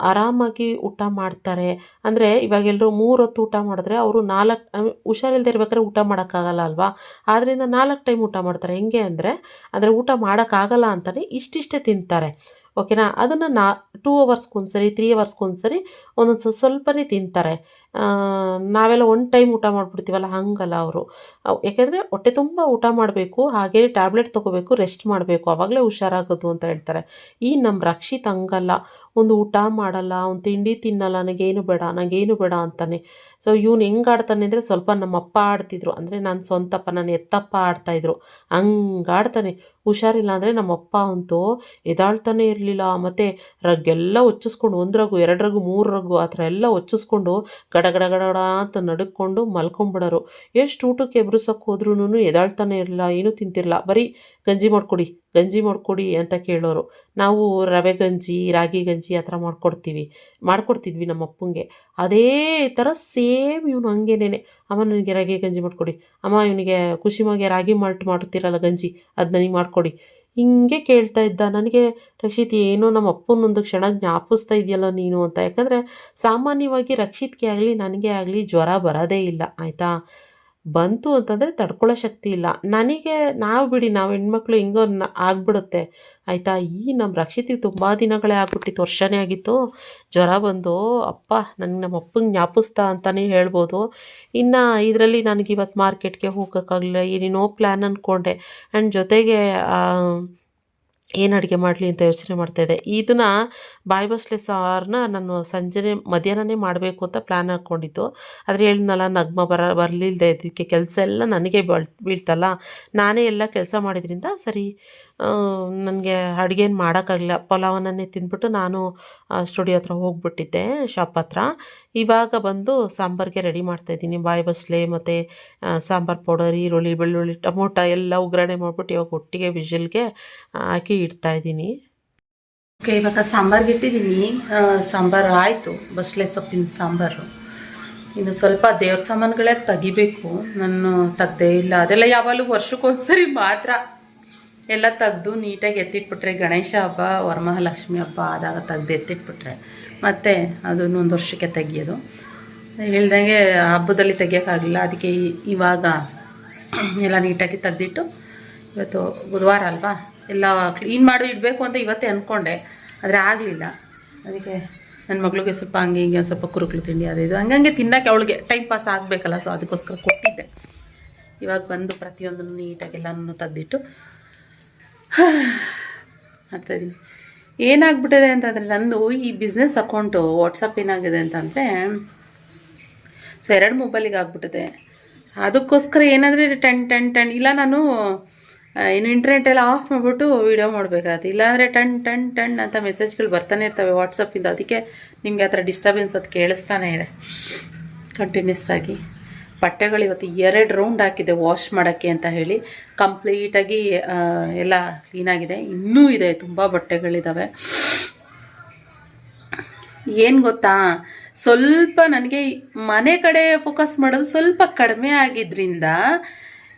ಆರಾಮಾಗಿ ಊಟ ಮಾಡ್ತಾರೆ. ಅಂದರೆ ಇವಾಗೆಲ್ಲರೂ ಮೂರು ಹೊತ್ತು ಊಟ ಮಾಡಿದ್ರೆ ಅವರು ನಾಲ್ಕು ಹುಷಾರಿಲ್ಲದೆ ಇರ್ಬೇಕಾದ್ರೆ ಊಟ ಮಾಡೋಕ್ಕಾಗಲ್ಲ ಅಲ್ವಾ? ಆದ್ದರಿಂದ ನಾಲ್ಕು ಟೈಮ್ ಊಟ ಮಾಡ್ತಾರೆ. ಹೆಂಗೆ ಅಂದರೆ ಅಂದರೆ ಊಟ ಮಾಡೋಕ್ಕಾಗಲ್ಲ ಅಂತಲೇ ಇಷ್ಟಿಷ್ಟೇ ತಿಂತಾರೆ. ಓಕೆನಾ? ಅದನ್ನು ನಾ ಟೂ ಅವರ್ಸ್ಗೊಂದ್ಸರಿ ತ್ರೀ ಅವರ್ಸ್ಗೊಂದ್ಸರಿ ಒಂದೊಂದು ಸ್ವ- ಸ್ವಲ್ಪನೇ ತಿಂತಾರೆ. ನಾವೆಲ್ಲ ಒನ್ ಟೈಮ್ ಊಟ ಮಾಡಿಬಿಡ್ತೀವಲ್ಲ, ಹಂಗಲ್ಲ ಅವರು. ಯಾಕೆಂದರೆ ಹೊಟ್ಟೆ ತುಂಬ ಊಟ ಮಾಡಬೇಕು, ಹಾಗೇ ಟ್ಯಾಬ್ಲೆಟ್ ತೊಗೋಬೇಕು ರೆಸ್ಟ್ ಮಾಡಬೇಕು ಆವಾಗಲೇ ಹುಷಾರಾಗೋದು ಅಂತ ಹೇಳ್ತಾರೆ. ಈ ನಮ್ಮ ರಕ್ಷಿತ್ ಹಂಗಲ್ಲ. ಒಂದು ಊಟ ಮಾಡಲ್ಲ, ಒಂದು ತಿಂಡಿ ತಿನ್ನಲ್ಲ ನನಗೇನು ಬೇಡ ನನಗೇನು ಬೇಡ ಅಂತಾನೆ. ಸೊ ಇವ್ನು ಹೆಂಗೆ ಆಡ್ತಾನೆ ಅಂದರೆ ಸ್ವಲ್ಪ ನಮ್ಮ ಅಪ್ಪ ಆಡ್ತಿದ್ರು. ಅಂದರೆ ನನ್ನ ಸ್ವಂತಪ್ಪ ನನ್ನ ಎತ್ತಪ್ಪ ಆಡ್ತಾಯಿದ್ರು ಹಂಗೆ ಆಡ್ತಾನೆ. ಹುಷಾರಿಲ್ಲ ಅಂದರೆ ನಮ್ಮಪ್ಪ ಅಂತೂ ಎದಾಳ್ತಾನೆ ಇರಲಿಲ್ಲ. ಮತ್ತು ರಗ್ಗೆಲ್ಲ ಹೊಚ್ಚಿಸ್ಕೊಂಡು ಒಂದು ರಗು ಎರಡು ರಗು ಆ ಥರ ಎಲ್ಲ ಹೊಚ್ಚಿಸ್ಕೊಂಡು ಗಡ ಗಡ ಗಡ ಗಡ ಅಂತ ನಡ್ಕೊಂಡು ಮಲ್ಕೊಂಬಿಡೋರು. ಎಷ್ಟು ಊಟಕ್ಕೆ ಎಬ್ರಿಸೋಕೆ ಹೋದ್ರೂ ಎದಾಳ್ತಾನೆ ಇರಲಿಲ್ಲ, ಏನೂ ತಿಂತಿರಲ್ಲ ಬರೀ ಗಂಜಿ ಮಾಡಿಕೊಡಿ ಗಂಜಿ ಮಾಡಿಕೊಡಿ ಅಂತ ಕೇಳೋರು. ನಾವು ರವೆ ಗಂಜಿ, ರಾಗಿ ಗಂಜಿ ಆ ಥರ ಮಾಡ್ಕೊಡ್ತೀವಿ. ಮಾಡಿಕೊಡ್ತಿದ್ವಿ ನಮ್ಮ ಅಪ್ಪಂಗೆ. ಅದೇ ಥರ ಸೇಮ್ ಇವನು ಹಂಗೇನೇನೆ. ಅಮ್ಮ ನನಗೆ ರಾಗಿ ಗಂಜಿ ಮಾಡಿಕೊಡಿ. ಅಮ್ಮ ಇವನಿಗೆ ಖುಷಿಮಾಗೆ ರಾಗಿ ಮಾಲ್ಟ್ ಮಾಡ್ತಿರಲ್ಲ ಗಂಜಿ ಅದು ನನಗೆ ಮಾಡಿಕೊಡಿ. ಹಿಂಗೆ ಕೇಳ್ತಾ ಇದ್ದ. ನನಗೆ, ರಕ್ಷಿತ್, ಏನೋ ನಮ್ಮ ಅಪ್ಪನೊಂದು ಕ್ಷಣ ಜ್ಞಾಪಿಸ್ತಾ ಇದೆಯಲ್ಲ ನೀನು ಅಂತ? ಯಾಕಂದರೆ ಸಾಮಾನ್ಯವಾಗಿ ರಕ್ಷಿತ್ಗೆ ಆಗಲಿ, ನನಗೆ ಆಗಲಿ ಜ್ವರ ಬರೋದೇ ಇಲ್ಲ. ಆಯಿತಾ? ಬಂತು ಅಂತಂದರೆ ತಡ್ಕೊಳ್ಳೋ ಶಕ್ತಿ ಇಲ್ಲ. ನನಗೆ ನಾವು ಬಿಡಿ, ನಾವು ಹೆಣ್ಮಕ್ಳು ಹಿಂಗೋ ಆಗ್ಬಿಡುತ್ತೆ. ಆಯಿತಾ? ಈ ನಮ್ಮ ರಕ್ಷಿತಿಗೆ ತುಂಬ ದಿನಗಳೇ ಆಗ್ಬಿಟ್ಟಿತ್ತು. ವರ್ಷನೇ ಆಗಿತ್ತು. ಜ್ವರ ಬಂದು, ಅಪ್ಪ, ನನಗೆ ನಮ್ಮ ಅಪ್ಪಂಗೆ ಜ್ಞಾಪಿಸ್ತಾ ಅಂತಲೇ ಹೇಳ್ಬೋದು. ಇನ್ನು ಇದರಲ್ಲಿ ನನಗೆ ಇವತ್ತು ಮಾರ್ಕೆಟ್ಗೆ ಹೋಗೋಕ್ಕಾಗಲಿಲ್ಲ. ಏನೇನೋ ಪ್ಲ್ಯಾನ್ ಅಂದ್ಕೊಂಡೆ ಆ್ಯಂಡ್ ಜೊತೆಗೆ ಏನು ಅಡುಗೆ ಮಾಡಲಿ ಅಂತ ಯೋಚನೆ ಮಾಡ್ತಾಯಿದ್ದೆ ಇದನ್ನು ಬಾಯಿ ಬಸ್ಲೆ ಸಾರನ್ನ ನಾನು ಸಂಜೆ ಮಧ್ಯಾಹ್ನನೇ ಮಾಡಬೇಕು ಅಂತ ಪ್ಲ್ಯಾನ್ ಹಾಕ್ಕೊಂಡಿದ್ದು. ಆದರೆ ಹೇಳಿದ್ನಲ್ಲ, ನಗ್ಮ ಬರ ಬರಲಿಲ್ಲದೆ ಇದಕ್ಕೆ ಕೆಲಸ ಎಲ್ಲ ನನಗೆ ಬೀಳ್ ಬೀಳ್ತಲ್ಲ, ನಾನೇ ಎಲ್ಲ ಕೆಲಸ ಮಾಡಿದ್ರಿಂದ ಸರಿ ನನಗೆ ಅಡುಗೇನು ಮಾಡೋಕ್ಕಾಗಲಿಲ್ಲ. ಪಲಾವನ್ನೇ ತಿಂದ್ಬಿಟ್ಟು ನಾನು ಸ್ಟುಡಿಯೋ ಹತ್ರ ಹೋಗ್ಬಿಟ್ಟಿದ್ದೆ ಶಾಪ್ ಹತ್ರ. ಇವಾಗ ಬಂದು ಸಾಂಬಾರಿಗೆ ರೆಡಿ ಮಾಡ್ತಾಯಿದ್ದೀನಿ ಬಾಯಿ ಬಸ್ಲೆ ಮತ್ತು ಸಾಂಬಾರು ಪೌಡರ್, ಈರುಳ್ಳಿ, ಬೆಳ್ಳುಳ್ಳಿ, ಟೊಮೊಟೊ ಎಲ್ಲ ಒಗ್ಗರಣೆ ಮಾಡಿಬಿಟ್ಟು ಇವಾಗ ಒಟ್ಟಿಗೆ ವಿಷಲ್ಗೆ ಹಾಕಿ ಇಡ್ತಾಯಿದ್ದೀನಿ ಓಕೆ ಇವಾಗ ಸಾಂಬಾರ್ಗೆ ಇಟ್ಟಿದ್ದೀನಿ ಸಾಂಬಾರು ಆಯಿತು. ಬಸಳೆ ಸೊಪ್ಪಿನ ಸಾಂಬಾರು. ಇನ್ನು ಸ್ವಲ್ಪ ದೇವ್ರ ಸಾಮಾನುಗಳೇ ತೆಗಿಬೇಕು. ನಾನು ತೆಗ್ದೇ ಇಲ್ಲ. ಅದೆಲ್ಲ ಯಾವಾಗಲೂ ವರ್ಷಕ್ಕೊಂದ್ಸರಿ ಮಾತ್ರ. ಎಲ್ಲ ತೆಗೆದು ನೀಟಾಗಿ ಎತ್ತಿಟ್ಬಿಟ್ರೆ ಗಣೇಶ ಹಬ್ಬ, ವರಮಹಾಲಕ್ಷ್ಮಿ ಹಬ್ಬ ಆದಾಗ ತೆಗ್ದು ಎತ್ತಿಟ್ಬಿಟ್ರೆ. ಮತ್ತು ಅದನ್ನು ಒಂದು ವರ್ಷಕ್ಕೆ ತೆಗಿಯೋದು. ಹೇಳ್ದಂಗೆ ಹಬ್ಬದಲ್ಲಿ ತೆಗಿಯೋಕ್ಕಾಗಲಿಲ್ಲ ಅದಕ್ಕೆ ಇವಾಗ ಎಲ್ಲ ನೀಟಾಗಿ ತೆಗ್ದಿಟ್ಟು ಇವತ್ತು ಬುಧವಾರ ಅಲ್ವಾ? ಎಲ್ಲ ಕ್ಲೀನ್ ಮಾಡಿ, ಇಡಬೇಕು ಅಂತ ಇವತ್ತೇ ಅಂದ್ಕೊಂಡೆ ಆದರೆ ಆಗಲಿಲ್ಲ. ಅದಕ್ಕೆ ನನ್ನ ಮಗಳಿಗೆ ಸ್ವಲ್ಪ ಹಂಗೆ ಹಿಂಗೆ ಸ್ವಲ್ಪ ಕುರುಕಲು ತಿಂಡಿ ಅದು ಇದು. ಹಂಗಂಗೆ ತಿನ್ನೋಕ್ಕೆ ಅವಳಿಗೆ ಟೈಮ್ ಪಾಸ್ ಆಗಬೇಕಲ್ಲ ಸೊ ಅದಕ್ಕೋಸ್ಕರ ಕೊಟ್ಟಿದ್ದೆ. ಇವಾಗ ಬಂದು ಪ್ರತಿಯೊಂದನ್ನು ನೀಟಾಗಿ ಎಲ್ಲನೂ ತೆಗ್ದಿಟ್ಟು. <sighs> ಮಾಡ್ತಾಯಿದ್ದೀನಿ ಏನಾಗ್ಬಿಟ್ಟಿದೆ ಅಂತಂದರೆ ನಂದು ಈ ಬಿಸ್ನೆಸ್ ಅಕೌಂಟು ವಾಟ್ಸಪ್ ಏನಾಗಿದೆ ಅಂತಂದರೆ ಸೊ ಎರಡು ಮೊಬೈಲಿಗೆ ಆಗ್ಬಿಟ್ಟಿದೆ. ಅದಕ್ಕೋಸ್ಕರ ಏನಾದರೆ ಟೆನ್ ಟೆನ್ ಟೆನ್ ಇಲ್ಲ ನಾನು ಏನು ಇಂಟರ್ನೆಟ್ ಎಲ್ಲ ಆಫ್ ಮಾಡಿಬಿಟ್ಟು ವೀಡಿಯೋ ಮಾಡಬೇಕಾಗುತ್ತೆ. ಇಲ್ಲಾಂದರೆ ಟನ್ ಟನ್ ಟನ್ ಅಂತ ಮೆಸೇಜ್ಗಳು ಬರ್ತಾನೆ ಇರ್ತವೆ ವಾಟ್ಸಪ್ಪಿಂದ ಅದಕ್ಕೆ ನಿಮಗೆ ಆ ಥರ ಡಿಸ್ಟರ್ಬೆನ್ಸ್ ಅದು ಕೇಳಿಸ್ತಾನೆ ಇದೆ. ಕಂಟಿನ್ಯೂಸ್ ಆಗಿ. ಬಟ್ಟೆಗಳು ಇವತ್ತು ಎರಡು ರೌಂಡ್ ಹಾಕಿದೆ ವಾಶ್ ಮಾಡೋಕ್ಕೆ ಅಂತ ಹೇಳಿ. ಕಂಪ್ಲೀಟಾಗಿ ಎಲ್ಲ ಕ್ಲೀನಾಗಿದೆ ಇನ್ನೂ ಇದೆ, ತುಂಬ ಬಟ್ಟೆಗಳಿದ್ದಾವೆ ಏನು ಗೊತ್ತಾ? ಸ್ವಲ್ಪ ನನಗೆ ಮನೆ ಕಡೆ ಫೋಕಸ್ ಮಾಡೋದು ಸ್ವಲ್ಪ ಕಡಿಮೆ ಆಗಿದ್ರಿಂದ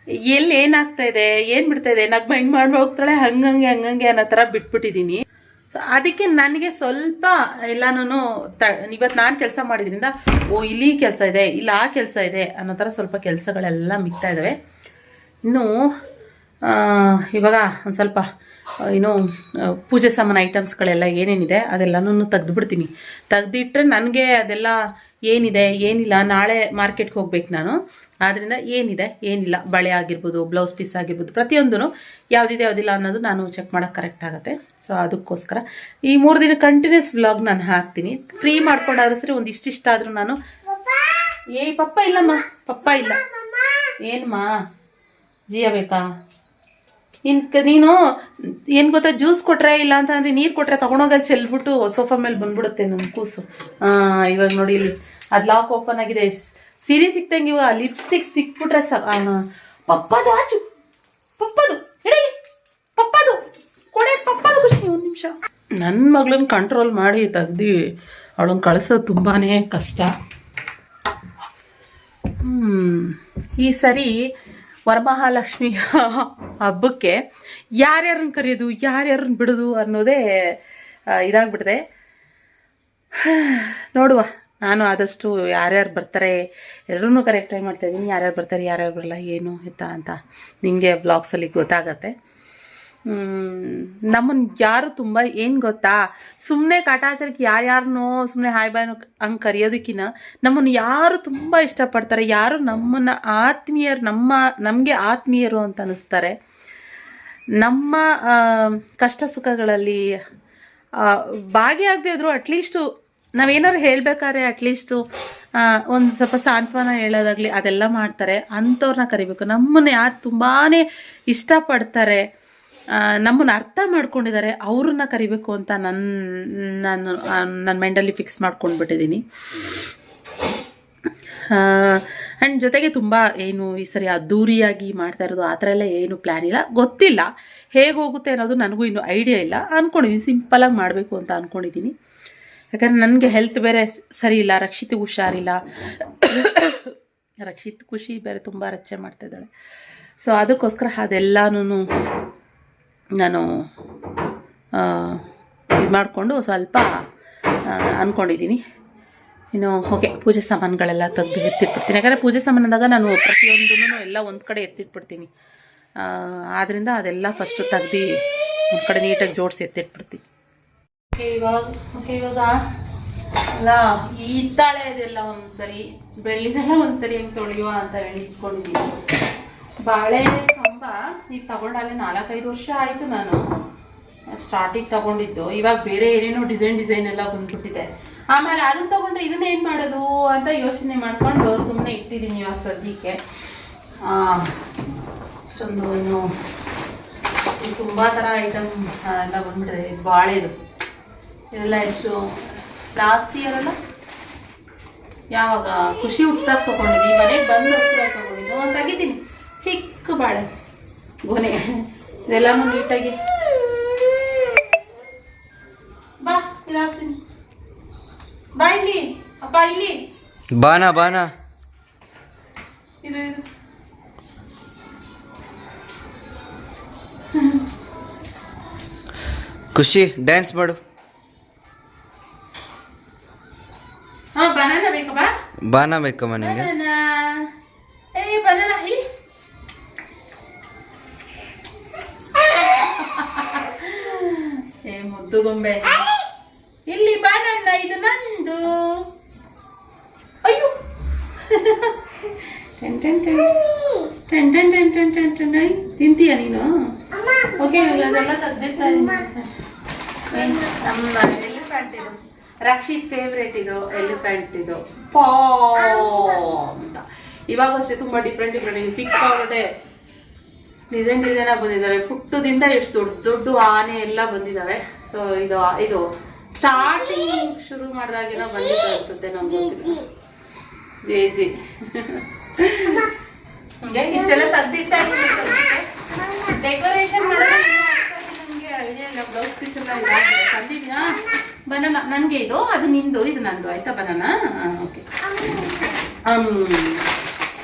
ಎಲ್ಲಿ ಏನಾಗ್ತಾ ಇದೆ? ಏನು ಬಿಡ್ತಾ ಇದೆ? ನಗ್ಮ ಹೆಂಗೆ ಮಾಡಿ ಹೋಗ್ತಾಳೆ, ಹಂಗಂಗೆ ಹಂಗಂಗೆ ಅನ್ನೋ ಥರ ಬಿಟ್ಬಿಟ್ಟಿದ್ದೀನಿ. ಸೊ ಅದಕ್ಕೆ ನನಗೆ ಸ್ವಲ್ಪ ಎಲ್ಲಾನು ತ ಇವತ್ತು ನಾನು ಕೆಲಸ ಮಾಡಿದ್ರಿಂದ, ಓ, ಇಲ್ಲಿ ಕೆಲಸ ಇದೆ, ಇಲ್ಲ ಆ ಕೆಲಸ ಇದೆ ಅನ್ನೋ ಥರ ಸ್ವಲ್ಪ ಕೆಲಸಗಳೆಲ್ಲ ಮಿಗ್ತಾ ಇದ್ದಾವೆ ಇನ್ನು ಇವಾಗ ಒಂದು ಸ್ವಲ್ಪ ಏನು ಪೂಜೆ ಸಾಮಾನು ಐಟಮ್ಸ್ಗಳೆಲ್ಲ ಏನೇನಿದೆ ಅದೆಲ್ಲನೂ ತೆಗ್ದುಬಿಡ್ತೀನಿ. ತೆಗ್ದಿಟ್ರೆ ನನಗೆ ಅದೆಲ್ಲ ಏನಿದೆ, ಏನಿಲ್ಲ, ನಾಳೆ ಮಾರ್ಕೆಟ್ಗೆ ಹೋಗ್ಬೇಕು ನಾನು. ಆದ್ದರಿಂದ ಏನಿದೆ, ಏನಿಲ್ಲ. ಬಳೆ ಆಗಿರ್ಬೋದು ಬ್ಲೌಸ್ ಪೀಸ್ ಆಗಿರ್ಬೋದು ಪ್ರತಿಯೊಂದೂ ಯಾವುದಿದೆ, ಯಾವುದಿಲ್ಲ ಅನ್ನೋದು ನಾನು ಚೆಕ್ ಮಾಡೋಕ್ಕೆ ಕರೆಕ್ಟ್ ಆಗುತ್ತೆ. ಸೊ ಅದಕ್ಕೋಸ್ಕರ ಈ ಮೂರು ದಿನ ಕಂಟಿನ್ಯೂಸ್ ವ್ಲಾಗ್ ನಾನು ಹಾಕ್ತೀನಿ. ಫ್ರೀ ಮಾಡ್ಕೊಂಡಾದ್ರೂ ಸರಿ ಒಂದು ಇಷ್ಟಿಷ್ಟಾದರೂ ನಾನು ಏಯ್, ಪಪ್ಪ ಇಲ್ಲಮ್ಮ. ಪಪ್ಪ ಇಲ್ಲ. ಏನಮ್ಮ ಜಿಯ ಬೇಕಾ? ಇನ್ ನೀನು ಏನು ಗೊತ್ತಾ ಜ್ಯೂಸ್ ಕೊಟ್ರೆ ಇಲ್ಲ ಅಂತ ಅಂದ್ರೆ ನೀರು ಕೊಟ್ರೆ ತೊಗೊಂಡೋಗಲ್ಲಿ ಚೆಲ್ಬಿಟ್ಟು ಸೋಫಾ ಮೇಲೆ ಬಂದ್ಬಿಡುತ್ತೆ ನಮ್ಮ ಕೂಸು. ಇವಾಗ ನೋಡಿ ಇಲ್ಲಿ ಅದು ಲಾಕ್ ಓಪನ್ ಆಗಿದೆ. ಸೀರೆ ಸಿಕ್ತಂಗೆ ಲಿಪ್ಸ್ಟಿಕ್ ಸಿಕ್ಬಿಟ್ರೆ ಸಾಕು ಪಪ್ಪದು ಆಚು. ಪಪ್ಪದು ಹೇಳಿ ಪಪ್ಪದು. ಕೊಡೆ ಪಪ್ಪದು ಖುಷಿ ಒಂದು ನಿಮಿಷ. ನನ್ನ ಮಗಳನ್ನ ಕಂಟ್ರೋಲ್ ಮಾಡಿ ತೆಗ್ದು ಅವಳನ್ನ ಕಳಿಸೋದು ತುಂಬಾ ಕಷ್ಟ. ಹ್ಮ್. ಈ ಸರಿ ವರಮಹಾಲಕ್ಷ್ಮಿ <laughs> ಹಬ್ಬಕ್ಕೆ ಯಾರ್ಯಾರನ್ನ ಕರೆಯೋದು ಯಾರ್ಯಾರನ್ನ ಬಿಡೋದು ಅನ್ನೋದೇ ಇದಾಗ್ಬಿಟ್ಟಿದೆ <sighs> ನೋಡುವ. ನಾನು ಆದಷ್ಟು ಯಾರ್ಯಾರು ಬರ್ತಾರೆ ಎಲ್ಲರೂ ಕರೆಕ್ಟಾಗಿ ಮಾಡ್ತಾ ಇದ್ದೀನಿ ಯಾರ್ಯಾರು ಬರ್ತಾರೆ, ಯಾರ್ಯಾರು ಬರಲ್ಲ, ಏನು ಎತ್ತ ಅಂತ ನಿಮಗೆ ಬ್ಲಾಗ್ಸಲ್ಲಿ ಗೊತ್ತಾಗತ್ತೆ. ನಮ್ಮನ್ನು ಯಾರು ತುಂಬ ಏನು ಗೊತ್ತಾ? ಸುಮ್ಮನೆ ಕಾಟಾಚಾರಕ್ಕೆ ಯಾರ್ಯಾರನೋ ಸುಮ್ಮನೆ ಹಾಯ್ ಬಾಯ್ ಹಂಗೆ ಕರೆಯೋದಕ್ಕಿಂತ ನಮ್ಮನ್ನು ಯಾರು ತುಂಬ ಇಷ್ಟಪಡ್ತಾರೆ, ಯಾರು ನಮ್ಮನ್ನು ಆತ್ಮೀಯರು, ನಮ್ಮ, ನಮಗೆ ಆತ್ಮೀಯರು ಅಂತ ಅನ್ನಿಸ್ತಾರೆ ನಮ್ಮ ಕಷ್ಟ ಸುಖಗಳಲ್ಲಿ ಭಾಗಿಯಾಗದೇ ಇದ್ರು ಅಟ್ಲೀಸ್ಟು ನಾವೇನಾದ್ರು ಹೇಳ್ಬೇಕಾದ್ರೆ ಅಟ್ಲೀಸ್ಟು ಒಂದು ಸ್ವಲ್ಪ ಸಾಂತ್ವನ ಹೇಳೋದಾಗಲಿ ಅದೆಲ್ಲ ಮಾಡ್ತಾರೆ. ಅಂಥವ್ರನ್ನ ಕರಿಬೇಕು. ನಮ್ಮನ್ನು ಯಾರು ತುಂಬಾ ಇಷ್ಟಪಡ್ತಾರೆ ನಮ್ಮನ್ನು ಅರ್ಥ ಮಾಡ್ಕೊಂಡಿದ್ದಾರೆ, ಅವ್ರನ್ನ ಕರಿಬೇಕು ಅಂತ ನನ್ನ ನಾನು ನನ್ನ ಮೈಂಡಲ್ಲಿ ಫಿಕ್ಸ್ ಮಾಡ್ಕೊಂಡ್ಬಿಟ್ಟಿದ್ದೀನಿ ಆ್ಯಂಡ್ ಜೊತೆಗೆ ತುಂಬ ಏನು ಈ ಸರಿ ಅದ್ದೂರಿಯಾಗಿ ಮಾಡ್ತಾ ಇರೋದು, ಆ ಥರ ಎಲ್ಲ ಏನು ಪ್ಲ್ಯಾನ್ ಇಲ್ಲ. ಗೊತ್ತಿಲ್ಲ. ಹೇಗೆ ಹೋಗುತ್ತೆ ಅನ್ನೋದು ನನಗೂ ಇನ್ನೂ ಐಡಿಯಾ ಇಲ್ಲ. ಅಂದ್ಕೊಂಡಿದ್ದೀನಿ ಸಿಂಪಲಾಗಿ ಮಾಡಬೇಕು ಅಂತ ಅಂದ್ಕೊಂಡಿದ್ದೀನಿ ಯಾಕಂದರೆ ನನಗೆ ಹೆಲ್ತ್ ಬೇರೆ ಸರಿ ಇಲ್ಲ ರಕ್ಷಿತಿಗೆ ಹುಷಾರಿಲ್ಲ. ರಕ್ಷಿತ್ ಖುಷಿ ಬೇರೆ ತುಂಬ ರಚ್ಚೆ ಮಾಡ್ತಾ ಇದ್ದಾಳೆ. ಸೊ ಅದಕ್ಕೋಸ್ಕರ ಅದೆಲ್ಲನೂ ನಾನು ಇದು ಮಾಡಿಕೊಂಡು ಸ್ವಲ್ಪ ಅಂದ್ಕೊಂಡಿದ್ದೀನಿ ಇನ್ನು ಓಕೆ ಪೂಜೆ ಸಾಮಾನುಗಳೆಲ್ಲ ತೆಗೆದು ಎತ್ತಿಟ್ಬಿಡ್ತೀನಿ. ಯಾಕಂದರೆ ಪೂಜೆ ಸಾಮಾನು ಅಂದಾಗ ನಾನು ಪ್ರತಿಯೊಂದೂ ಎಲ್ಲ ಒಂದು ಕಡೆ ಎತ್ತಿಟ್ಬಿಡ್ತೀನಿ. ಆದ್ದರಿಂದ ಅದೆಲ್ಲ ಫಸ್ಟು ತೆಗ್ದು ಒಂದು ಕಡೆ ನೀಟಾಗಿ ಜೋಡಿಸಿ ಎತ್ತಿಟ್ಬಿಡ್ತೀನಿ. ಇವಾಗ ಓಕೆ ಇವಾಗ ಅಲ್ಲ, ಈ ತಾಳೆ ಇದೆಲ್ಲ ಒಂದ್ಸರಿ, ಬೆಳ್ಳಿದೆಲ್ಲ ಒಂದ್ಸರಿ ಹೆಂಗೆ ತೊಳೆಯುವ ಅಂತ ಹೇಳಿ ಇಟ್ಕೊಂಡಿದ್ದೀನಿ ಬಾಳೆ ಕಂಬ ಈಗ ತಗೊಂಡಾಲೆ ನಾಲ್ಕೈದು ವರ್ಷ ಆಯಿತು ನಾನು. ಸ್ಟಾರ್ಟಿಂಗ್ ತಗೊಂಡಿದ್ದು. ಇವಾಗ ಬೇರೆ ಏನೇನೋ ಡಿಸೈನ್ ಡಿಸೈನ್ ಎಲ್ಲ ಬಂದ್ಬಿಟ್ಟಿದೆ. ಆಮೇಲೆ ಅದನ್ನ ತಗೊಂಡ್ರೆ ಇದನ್ನ ಏನು ಮಾಡೋದು ಅಂತ ಯೋಚನೆ ಮಾಡ್ಕೊಂಡು ಸುಮ್ಮನೆ ಇಟ್ಟಿದ್ದೀನಿ ಇವಾಗ ಸದ್ಯಕ್ಕೆ. ಇಷ್ಟೊಂದು ತುಂಬ ಥರ ಐಟಮ್ ಎಲ್ಲ ಬಂದ್ಬಿಟ್ಟಿದೆ, ಬಾಳೆದು. ಇದೆಲ್ಲ ಎಷ್ಟು ಲಾಸ್ಟ್ ಇಯರ್ ಅಲ್ಲ ಯಾವಾಗ? ಖುಷಿ ಹುಟ್ಟಾಗ ತೊಗೊಂಡಿದ್ದೀನಿ. ಮನೆಗೆ ಬಂದ ಹಸಿರಾಗಿ ತೊಗೊಂಡಿದ್ದು. ಒಂದು ತೆಗಿತೀನಿ. ಚಿಕ್ಕ ಬಾಳೆ. ಗೊನೆ ಇದೆಲ್ಲನೂ ನೀಟಾಗಿ. ಬಾ ಇದಾಗ್ತೀನಿ ಬಾ ಇಲ್ಲಿ. ಅಪ್ಪ ಇಲ್ಲಿ. ಬಾನಾ ಬಾನಾ. ಖುಷಿ ಡ್ಯಾನ್ಸ್ ಮಾಡು. ಬಾನಾ ಬೇಕಮ್ಮ ನಿಂಗೆ ಬನಾನಾ ಏ ಬನಾನಾ ಇಲ್ಲಿ. ಏ ಮುದ್ದು ಗೊಂಬೆ. ಇಲ್ಲಿ ಬಾನಣ್ಣ ಇದು ನಂದು. ಅಯ್ಯೋ. Ten ten ten. Ten ten ten ten ten ten I ತಿಂತೀಯ ನೀನು? ಓಕೆ ಅದೆಲ್ಲ ತೆಗ್ದಿರ್ತಾ ಇದ್ದೀನಿ. ನಮ್ಮ ಎಲಿಫೆಂಟ್ ಇದು. ರಕ್ಷಿತ್ ಫೇವ್ರೇಟ್ ಇದು ಎಲಿಫೆಂಟ್ ಇದು. ಪಾ ಅಂತ ಇವಾಗ ಅಷ್ಟೇ ತುಂಬ ಡಿಫ್ರೆಂಟ್ ಡಿಫ್ರೆಂಟ್ ಸಿಕ್ಕಾಪಟ್ಟೆ ಡಿಸೈನ್ ಡಿಸೈನ್ ಆಗಿ ಬಂದಿದ್ದಾವೆ. ಪುಟ್ಟದಿಂದ ಎಷ್ಟು ದೊಡ್ಡ ದೊಡ್ಡ ಆನೆ ಎಲ್ಲ ಬಂದಿದ್ದಾವೆ. ಸೊ ಇದು ಇದು ಸ್ಟಾರ್ಟಿಂಗ್ ಶುರು ಮಾಡಿದಾಗೆಲ್ಲ ಬಂದಿದ್ದ ಅನ್ಸುತ್ತೆ ನಮ್ಗೆ ಜೇ, ಜಿ. ಇಷ್ಟೆಲ್ಲ ತೆಗ್ದಿಟ್ಟ ಡೆಕೋರೇಷನ್ ಮಾಡೋದು ನನಗೆ ಐಡಿಯಾ ಇಲ್ಲ. ಬ್ಲೌಸ್ ಪೀಸ್ ಎಲ್ಲ ತಂದಿದ್ಯಾ ಬನಾನ, ನನಗೆ ಇದು, ಅದು ನಿಂದು ಇದು ನಂದು, ಆಯ್ತಾ ಬನಾನ? ಓಕೆ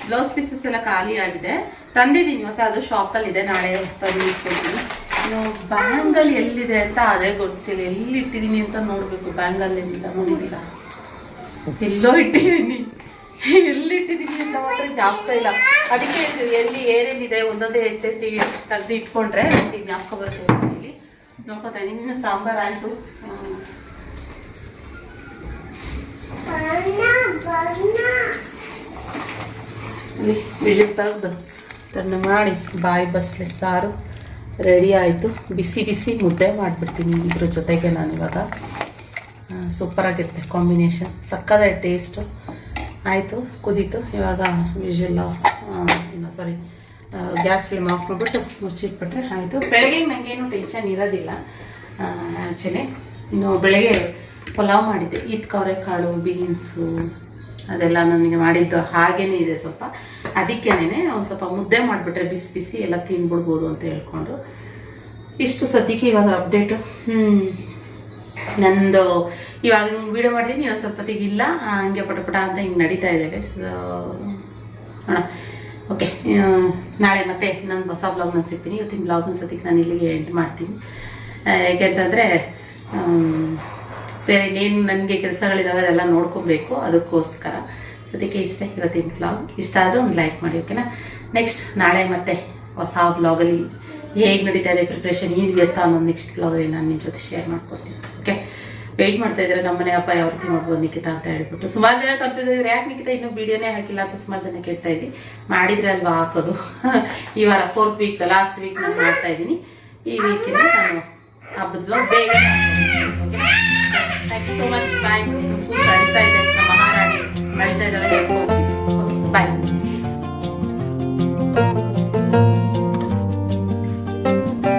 ಬ್ಲೌಸ್ ಪೀಸಸ್ ಎಲ್ಲ ಖಾಲಿ ಆಗಿದೆ. ತಂದಿದ್ದೀನಿ, ಹೊಸ ಅದು ಶಾಪಲ್ಲಿ ಇದೆ ನಾಳೆ ತಂದು ಇಟ್ಕೊಳ್ತೀನಿ. ಇನ್ನು ಬ್ಯಾಂಗಲ್ ಎಲ್ಲಿದೆ ಅಂತ ಅದೇ ಗೊತ್ತಿಲ್ಲ. ಎಲ್ಲಿ ಇಟ್ಟಿದ್ದೀನಿ ಅಂತ ನೋಡಬೇಕು ಬ್ಯಾಂಗಲ್ ಎಲ್ಲಿಂದ ನೋಡಿದಿಲ್ಲ ಎಲ್ಲೋ ಇಟ್ಟಿದ್ದೀನಿ. ಎಲ್ಲಿ ಇಟ್ಟಿದ್ದೀನಿ ಅಂತ ಮಾತ್ರ ಜ್ಞಾಪಕ ಇಲ್ಲ. ಅದಕ್ಕೆ ಎಲ್ಲಿ, ಏನೇನಿದೆ, ಒಂದೊಂದೇ ಎತ್ತೆತ್ತಿ ತೆಗೆದು ಇಟ್ಕೊಂಡ್ರೆ ನನಗೆ ಜ್ಞಾಪಕ ಬರುತ್ತೆ ಅಂತ ಹೇಳಿ ನೋಡ್ಕೊತಾ ಇದ್ದೀನಿ. ಇನ್ನು ಸಾಂಬಾರು ಆಯಿತು. ವಿಜಿಲ್ ಅದನ್ನು ಮಾಡಿ ಬಾಯಿ ಬಸ್ಲೆ ಸಾರು ರೆಡಿ ಆಯಿತು. ಬಿಸಿ ಬಿಸಿ ಮುದ್ದೆ ಮಾಡಿಬಿಡ್ತೀನಿ ಇದ್ರ ಜೊತೆಗೆ ನಾನು ಇವಾಗ. ಸೂಪರಾಗಿರುತ್ತೆ ಕಾಂಬಿನೇಷನ್ ಸಕ್ಕದ ಟೇಸ್ಟು ಆಯಿತು, ಕುದೀತು. ಇವಾಗ ವಿಜಿಲ್ ಸಾರಿ ಗ್ಯಾಸ್ ಫ್ಲೇಮ್ ಆಫ್ ಮಾಡಿಬಿಟ್ಟು ಮುಚ್ಚಿಟ್ಬಿಟ್ರೆ ಆಯಿತು. ಬೆಳಗ್ಗೆ ನನಗೇನು ಟೆನ್ಷನ್ ಇರೋದಿಲ್ಲ ಆ್ಯಕ್ಚುಲಿ ಇನ್ನು ಬೆಳಗ್ಗೆ ಪಲಾವ್ ಮಾಡಿದ್ದೆ. ಕವರೆ ಕಾಳು ಬೀನ್ಸು ಅದೆಲ್ಲ ನನಗೆ ಮಾಡಿದ್ದು ಹಾಗೇನೇ ಇದೆ ಸ್ವಲ್ಪ. ಅದಕ್ಕೇನೆ ಒಂದು ಸ್ವಲ್ಪ ಮುದ್ದೆ ಮಾಡಿಬಿಟ್ರೆ ಬಿಸಿ ಬಿಸಿ ಎಲ್ಲ ತಿನ್ಬಿಡ್ಬೋದು ಅಂತ ಹೇಳ್ಕೊಂಡು. ಇಷ್ಟು ಸದ್ಯಕ್ಕೆ ಇವಾಗ ಅಪ್ಡೇಟು ನಂದು ಇವಾಗ ವಿಡಿಯೋ ಮಾಡಿದ್ದೀನಿ ಇನ್ನೊಂದು ಸ್ವಲ್ಪ ತೆಗಿಲ್ಲ ಹಂಗೆ ಪಟ ಪಟ ಅಂತ ಹಿಂಗೆ ನಡೀತಾ ಇದೆ ಅಣ್ಣ ಓಕೆ ನಾಳೆ ಮತ್ತೆ ನಾನು ಹೊಸ ಬ್ಲಾಗ್ನ ಸಿಗ್ತೀನಿ. ಇವತ್ತಿನ ಬ್ಲಾಗ್ನ ಸದ್ಯಕ್ಕೆ ನಾನು ಇಲ್ಲಿಗೆ ಎಂಡ್ ಮಾಡ್ತೀನಿ. ಯಾಕೆ ಯಾಕೆಂತಂದರೆ ಬೇರೆ ಇನ್ನೇನು ನನಗೆ ಕೆಲಸಗಳಿದ್ದಾವೆ ಅದೆಲ್ಲ ನೋಡ್ಕೊಬೇಕು. ಅದಕ್ಕೋಸ್ಕರ ಸದ್ಯಕ್ಕೆ ಇಷ್ಟೇ ಇವತ್ತಿನ ಬ್ಲಾಗ್ ಇಷ್ಟ ಆದರೂ ಒಂದು ಲೈಕ್ ಮಾಡಿ ಓಕೆನಾ ನೆಕ್ಸ್ಟ್ ನಾಳೆ ಮತ್ತೆ ಹೊಸ ಬ್ಲಾಗಲ್ಲಿ ಹೇಗೆ ನಡೀತಾ ಇದೆ ಪ್ರಿಪ್ರೇಷನ್ ಏನು ಎತ್ತ ಅನ್ನೋದು ನೆಕ್ಸ್ಟ್ ಬ್ಲಾಗಲ್ಲಿ ನಾನು ನಿಮ್ಮ ಜೊತೆ ಶೇರ್ ಮಾಡ್ಕೊತೀನಿ ಓಕೆ ವೆಯ್ಟ್ ಮಾಡ್ತಾ ಇದ್ದಾರೆ ನಮ್ಮನೆ ಅಪ್ಪ ಯಾವ ರೀತಿ ಮಾಡ್ಬೋದು ನಿಖಿತಾ ಅಂತ ಹೇಳ್ಬಿಟ್ಟು. ಸುಮಾರು ಜನ ಕನ್ಫ್ಯೂಸ್ ಆಗಿದ್ರೆ ಯಾಕೆ ನಿಖಿತಾ ಇನ್ನೂ ವೀಡಿಯೋನೇ ಹಾಕಿಲ್ಲ ಅಂತ ಸುಮಾರು ಜನ ಕೇಳ್ತಾ ಇದ್ದೀನಿ ಮಾಡಿದ್ರೆ ಅಲ್ವಾ ಹಾಕೋದು? <laughs> ಈ ವಾರ ಫೋರ್ತ್ ವೀಕ್ ಲಾಸ್ಟ್ ವೀಕ್ ನಾನು ಮಾಡ್ತಾ ಇದ್ದೀನಿ. ಈ ವೀಕಿಂದ ನಾನು ಹಬ್ಬದ ಬೇಗ so much time. Pusan, tayo na maharap. Basta talaga. Bye.